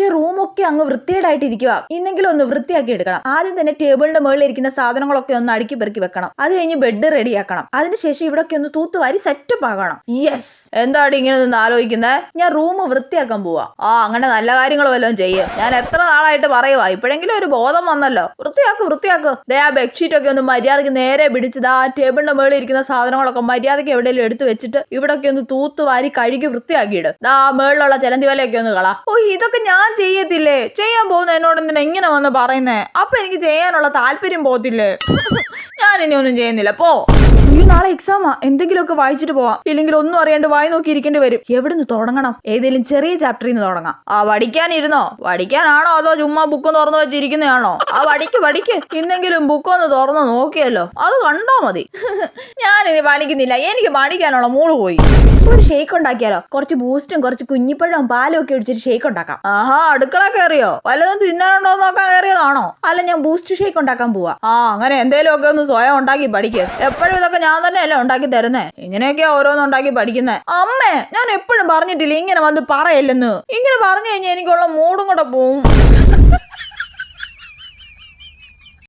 പക്ഷെ റൂമൊക്കെ അങ്ങ് വൃത്തിയേടായിട്ട് ഇരിക്കുക ഇന്നെങ്കിലും ഒന്ന് വൃത്തിയാക്കി എടുക്കണം. ആദ്യം തന്നെ ടേബിളിന്റെ മുകളിൽ ഇരിക്കുന്ന സാധനങ്ങളൊക്കെ ഒന്ന് അടുക്കി പെറുക്കി വെക്കണം. അത് കഴിഞ്ഞ് ബെഡ് റെഡിയാക്കണം. അതിനുശേഷം ഇവിടൊക്കെ ഒന്ന് തൂത്തുവാരി സെറ്റപ്പ് ആകണം യെസ്. എന്താണ് ഇങ്ങനെ ഒന്ന് ആലോചിക്കുന്നത് ഞാൻ റൂം വൃത്തിയാക്കാൻ പോവാ. ആ അങ്ങനെ നല്ല കാര്യങ്ങൾ വല്ലതും ചെയ്യും. ഞാൻ എത്ര നാളായിട്ട് പറയുവാ? ഇപ്പോഴെങ്കിലും ഒരു ബോധം വന്നല്ലോ. വൃത്തിയാക്ക് വൃത്തിയാക്ക്. ദേ ആ ബെഡ്ഷീറ്റ് ഒക്കെ ഒന്ന് മര്യാദയ്ക്ക് നേരെ പിടിച്ചത് ആ ടേബിളിന്റെ മുകളിൽ ഇരിക്കുന്ന സാധനങ്ങളൊക്കെ മര്യാദയ്ക്ക് എവിടെയെങ്കിലും എടുത്തു വെച്ചിട്ട് ഇവിടൊക്കെ ഒന്ന് തൂത്തുവാരി കഴുകി വൃത്തിയാക്കിയിട്. ആ മേളിലുള്ള ചലന്തി വലയൊക്കെ ഒന്ന് കളാ. ഓ ഇതൊക്കെ ഞാൻ ചെയ്യത്തില്ലേ? ചെയ്യാൻ പോകുന്ന എന്നോട് എന്തിനാ ഇങ്ങനെ വന്ന് പറയുന്നേ? അപ്പൊ എനിക്ക് ചെയ്യാനുള്ള താല്പര്യം പോകത്തില്ലേ? ഞാൻ ഇനി ഒന്നും ചെയ്യുന്നില്ല. പോ. ഇനി നാളെ എക്സാമാ എന്തെങ്കിലുമൊക്കെ വായിച്ചിട്ട് പോവാം. ഇല്ലെങ്കിൽ ഒന്നും അറിയാണ്ട് വായി നോക്കി ഇരിക്കേണ്ടി വരും. എവിടുന്ന് തുടങ്ങണം? ഏതെങ്കിലും ചെറിയ ചാപ്റ്ററിൽ നിന്ന് തുടങ്ങാം. ആ പഠിക്കാനിരുന്നോ? വടിക്കാനാണോ അതോ ചുമ്മാ ബുക്ക് തുറന്നു വെച്ചിരിക്കുന്നതാണോ? ആ വടിക്ക് വടിക്ക് ഇന്നെങ്കിലും ബുക്ക് ഒന്ന് തുറന്ന് നോക്കിയല്ലോ. അത് കണ്ടോ മതി. ഞാനിനി മാണിക്കുന്നില്ല എനിക്ക് മാണിക്കാനുള്ള മൂൾ പോയി. ഒരു ഷേക്ക് ഉണ്ടാക്കിയാലോ? കുറച്ച് ബൂസ്റ്റും കുറച്ച് കുഞ്ഞിപ്പഴവും പാലും ഒക്കെ ഒഴിച്ചൊരു ഷേക്ക് ഉണ്ടാക്കാം. ആഹാ അടുക്കള കയറിയോ? വല്ലതും തിന്നാനുണ്ടോ നോക്കാൻ കയറിയതാണോ? അല്ല ഞാൻ ബൂസ്റ്റ് ഷേക്ക് ഉണ്ടാക്കാൻ പോവാ. ആ അങ്ങനെ എന്തേലും ഒക്കെ ഒന്ന് സ്വയം ഉണ്ടാക്കി പഠിക്കും. എപ്പോഴും ഇതൊക്കെ ഞാൻ തന്നെയല്ലേ ഉണ്ടാക്കി തരുന്നേ? ഇങ്ങനെയൊക്കെയാ ഓരോന്ന് ഉണ്ടാക്കി പഠിക്കുന്നേ. അമ്മേ ഞാൻ എപ്പോഴും പറഞ്ഞിട്ടില്ല ഇങ്ങനെ വന്ന് പറയല്ലെന്ന്. ഇങ്ങനെ പറഞ്ഞു കഴിഞ്ഞാൽ എനിക്കുള്ള മൂടും കൂടെ പോവും.